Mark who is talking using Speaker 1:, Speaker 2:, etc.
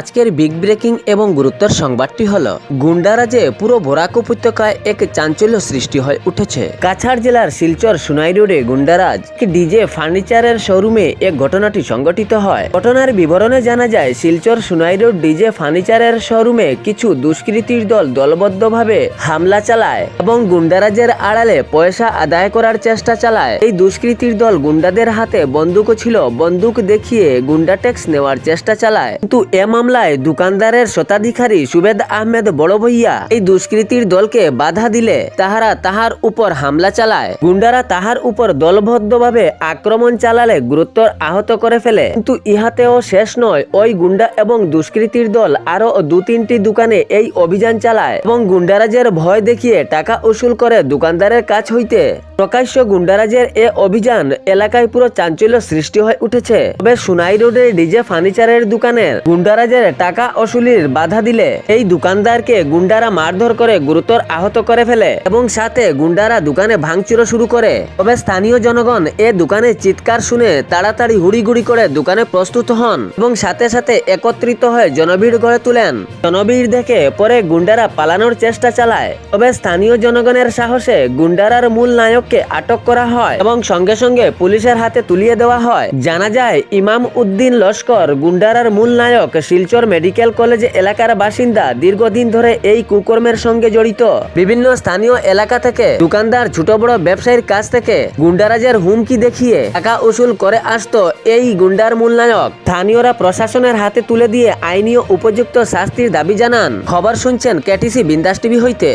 Speaker 1: আজকের big breaking এবং গুরুত্বর সংবাদটি হল গুন্ডারাজে পুরো বরাক উপত্যকায় এক চাঞ্চল্য সৃষ্টি হয়ে উঠেছে। কাছাড় জেলার শিলচর সুনাই রোডে গুন্ডারাজ ডিজে ফার্নিচারের শোরুমে এক ঘটনাটি সংগঠিত হয়? ঘটনার বিবরণে জানা যায়, শিলচর সুনাই রোড ডিজে ফার্নিচারের শোরুমে কিছু দুষ্কৃতীর দল দলবদ্ধভাবে হামলা চালায় এবং গুন্ডারাজের আড়ালে পয়সা আদায় করার চেষ্টা চালায়। এই দুষ্কৃতীর দল গুন্ডাদের হাতে বন্দুকও ছিল, বন্দুক দেখিয়ে গুন্ডা ট্যাক্স নেওয়ার চেষ্টা চালায়। কিন্তু এ মামলায় দোকানদারের শতাধিকারী সুবেদ আহমেদ বড় ভইয়া এই দুষ্কৃতীর দলকে বাধা দিলে তাহারা তাহার উপর হামলা চালায়। গুন্ডারা তাহার উপর দলবদ্ধভাবে আক্রমণ চালালে গুরুতর আহত করে ফেলে। কিন্তু ইহাতেও শেষ নয়, ওই গুন্ডা এবং দুষ্কৃতীর দল আরও দু তিনটি দোকানে এই অভিযান চালায় এবং গুন্ডারাজের ভয় দেখিয়ে টাকা উসুল করে দোকানদারের কাছ হইতে প্রকাশ্য গুন্ডারাজের এ অভিযান এলাকায় পুরো চাঞ্চল্য সৃষ্টি হয়ে উঠেছে। তবে সুনাই রোডের ডিজে ফার্নিচারের দোকানের গুন্ডারাজের টাকা অসুলির বাধা দিলে এই দোকানদারকে গুন্ডারা মারধর করে গুরুতর আহত করে ফেলে এবং সাথে গুন্ডারা দোকানে ভাঙচুর শুরু করে। তবে স্থানীয় জনগণ এ দোকানে চিৎকার শুনে তাড়াতাড়ি হুড়িগুড়ি করে দোকানে প্রস্তুত হন এবং সাথে সাথে একত্রিত হয়ে জনভিড় গড়ে তুলেন। জনভিড় দেখে পরে গুন্ডারা পালানোর চেষ্টা চালায়। তবে স্থানীয় জনগণের সাহসে গুন্ডারার মূল নায়ককে আটক করা হয় এবং সঙ্গে সঙ্গে পুলিশের হাতে তুলিয়ে দেওয়া হয়। জানা যায়, ইমাম উদ্দিন লস্কর, গুন্ডারার মূল নায়ক, শিলচর মেডিকেল কলেজ এলাকার বাসিন্দা, দীর্ঘদিন ধরে এই কুকর্মের সঙ্গে জড়িত। বিভিন্ন স্থানীয় এলাকা থেকে দোকানদার, ছোট বড় ব্যবসায়ীর কাছ থেকে গুন্ডারাজের হুমকি দেখিয়ে টাকা উসুল করে আসতো এই গুন্ডার মূল নায়ক। স্থানীয়রা প্রশাসনের হাতে তুলে দিয়ে আইনি ও উপযুক্ত শাস্তির দাবি জানান। খবর শুনছেন কেটিসি বিন্দাস টিভি হইতে।